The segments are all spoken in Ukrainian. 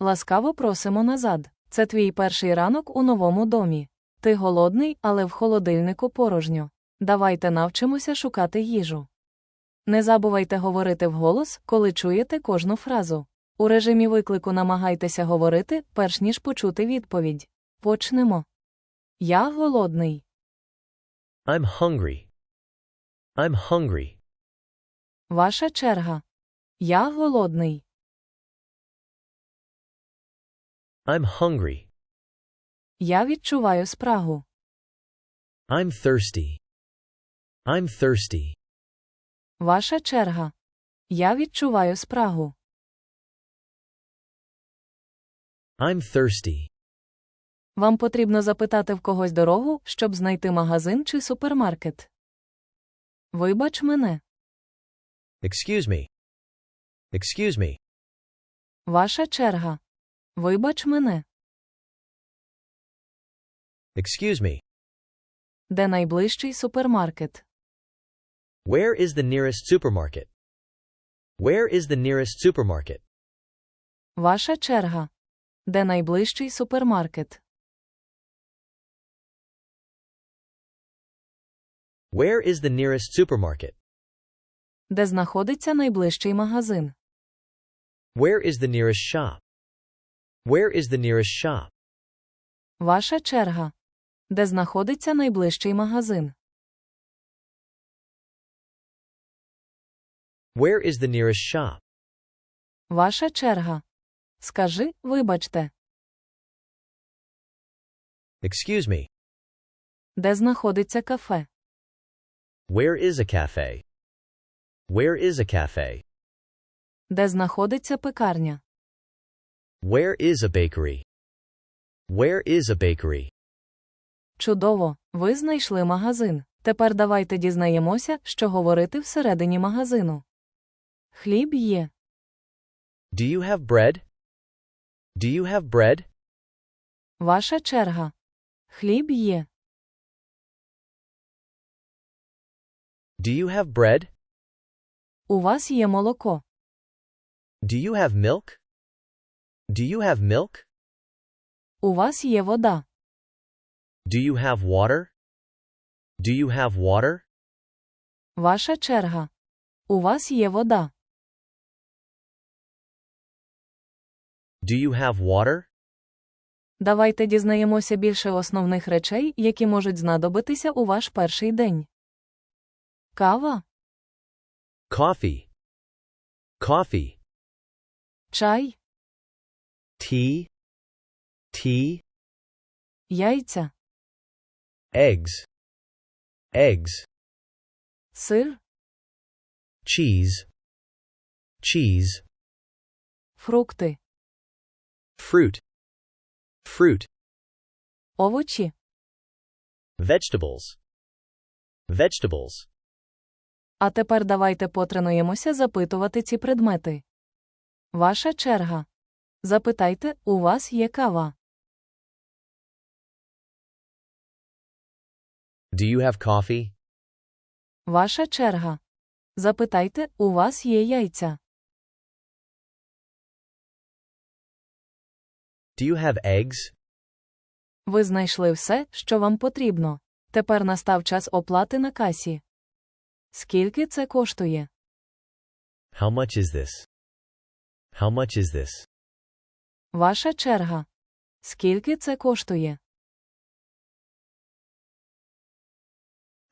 Ласкаво просимо назад. Це твій перший ранок у новому домі. Ти голодний, але в холодильнику порожньо. Давайте навчимося шукати їжу. Не забувайте говорити вголос, коли чуєте кожну фразу. У режимі виклику намагайтеся говорити, перш ніж почути відповідь. Почнемо. Я голодний. I'm hungry. I'm hungry. Ваша черга. Я голодний. I'm hungry. Я відчуваю спрагу. I'm thirsty. I'm thirsty. Ваша черга. Я відчуваю спрагу. I'm thirsty. Вам потрібно запитати в когось дорогу, щоб знайти магазин чи супермаркет. Вибач мене. Excuse me. Excuse me. Ваша черга. Вибач мене. Excuse me. Де найближчий супермаркет? Where is the nearest supermarket? Where is the nearest supermarket? Ваша черга. Де найближчий супермаркет? Where is the nearest supermarket? Де знаходиться найближчий магазин? Where is the nearest shop? Where is the nearest shop? Ваша черга. Де знаходиться найближчий магазин? Where is the nearest shop? Ваша черга. Скажи, вибачте. Excuse me. Де знаходиться кафе? Where is a cafe? Where is a cafe? Де знаходиться пекарня? Where is a bakery? Where is a bakery? Чудово, ви знайшли магазин. Тепер давайте дізнаємося, що говорити всередині магазину. Хліб є. Do you have bread? Do you have bread? Ваша черга. Хліб є. Do you have bread? У вас є молоко. Do you have milk? Do you have milk? У вас є вода. Do you have water? Do you have water? Ваша черга. У вас є вода. Do you have water? Давайте дізнаємося більше основних речей, які можуть знадобитися у ваш перший день. Кава, Coffee. Coffee. чай, Tea. Tea. яйця, Eggs. Eggs. сир, Cheese. Cheese. фрукти, Fruit. Fruit. овочі, Vegetables. Vegetables. А тепер давайте потренуємося запитувати ці предмети. Ваша черга. Запитайте, у вас є кава. Do you have coffee? Ваша черга. Запитайте, у вас є яйця. Do you have eggs? Ви знайшли все, що вам потрібно. Тепер настав час оплати на касі. Скільки це коштує? How much is this? How much is this? Ваша черга. Скільки це коштує?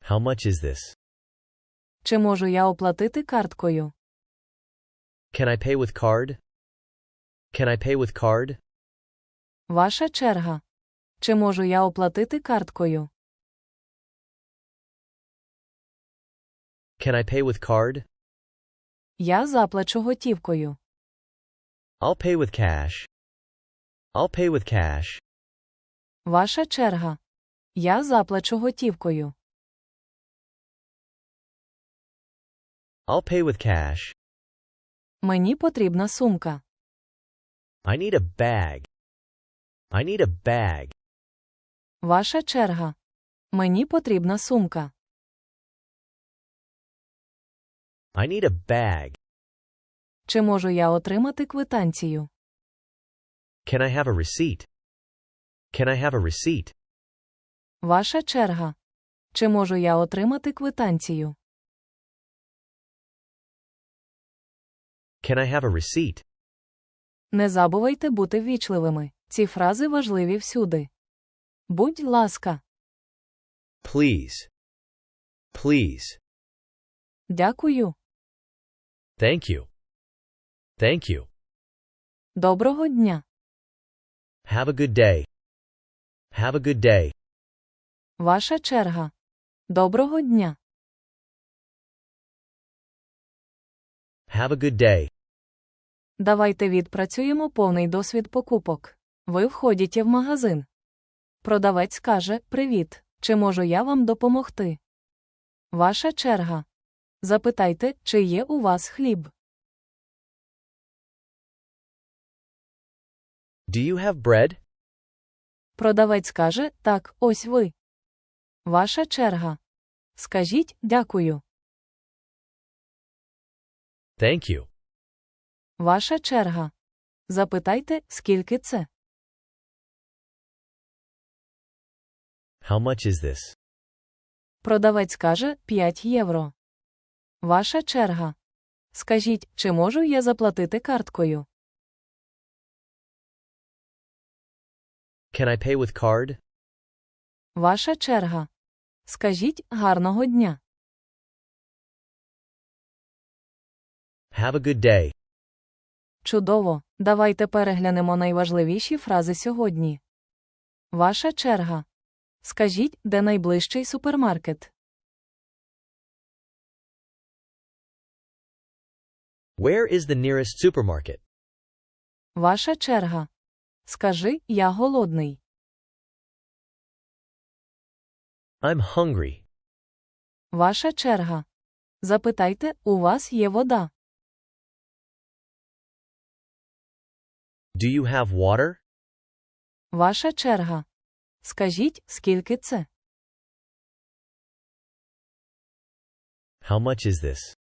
How much is this? Чи можу я оплатити карткою? Can I pay with card? Can I pay with card? Ваша черга. Чи можу я оплатити карткою? Can I pay with card? Я заплачу готівкою. I'll pay with cash. I'll pay with cash. Ваша черга. Я заплачу готівкою. I'll pay with cash. Мені потрібна сумка. I need a bag. I need a bag. Ваша черга. Мені потрібна сумка. I need a bag. Чи можу я отримати квитанцію? Can I have a receipt? Can I have a receipt? Ваша черга. Чи можу я отримати квитанцію? Can I have a receipt? Не забувайте бути ввічливими. Ці фрази важливі всюди. Будь ласка. Please. Please. Дякую. Thank you. Thank you. Доброго дня. Have a good day. Have a good day. Ваша черга. Доброго дня. Have a good day. Давайте відпрацюємо повний досвід покупок. Ви входите в магазин. Продавець каже Привіт. Чи можу я вам допомогти? Ваша черга. Запитайте, чи є у вас хліб. Do you have bread? Продавець каже Так, ось ви. Ваша черга. Скажіть дякую. Thank you. Ваша черга. Запитайте, скільки це. How much is this? Продавець каже 5 євро. Ваша черга. Скажіть, чи можу я заплатити карткою? Can I pay with card? Ваша черга. Скажіть гарного дня. Have a good day. Чудово. Давайте переглянемо найважливіші фрази сьогодні. Ваша черга. Скажіть, де найближчий супермаркет. Where is the nearest supermarket? Ваша черга. Скажи, я голодний. I'm hungry. Ваша черга. Запитайте, у вас є вода. Do you have water? Ваша черга. Скажіть, скільки це. How much is this?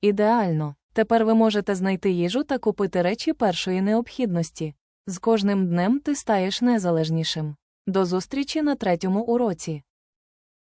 Ідеально. Тепер ви можете знайти їжу та купити речі першої необхідності. З кожним днем ти стаєш незалежнішим. До зустрічі на третьому уроці.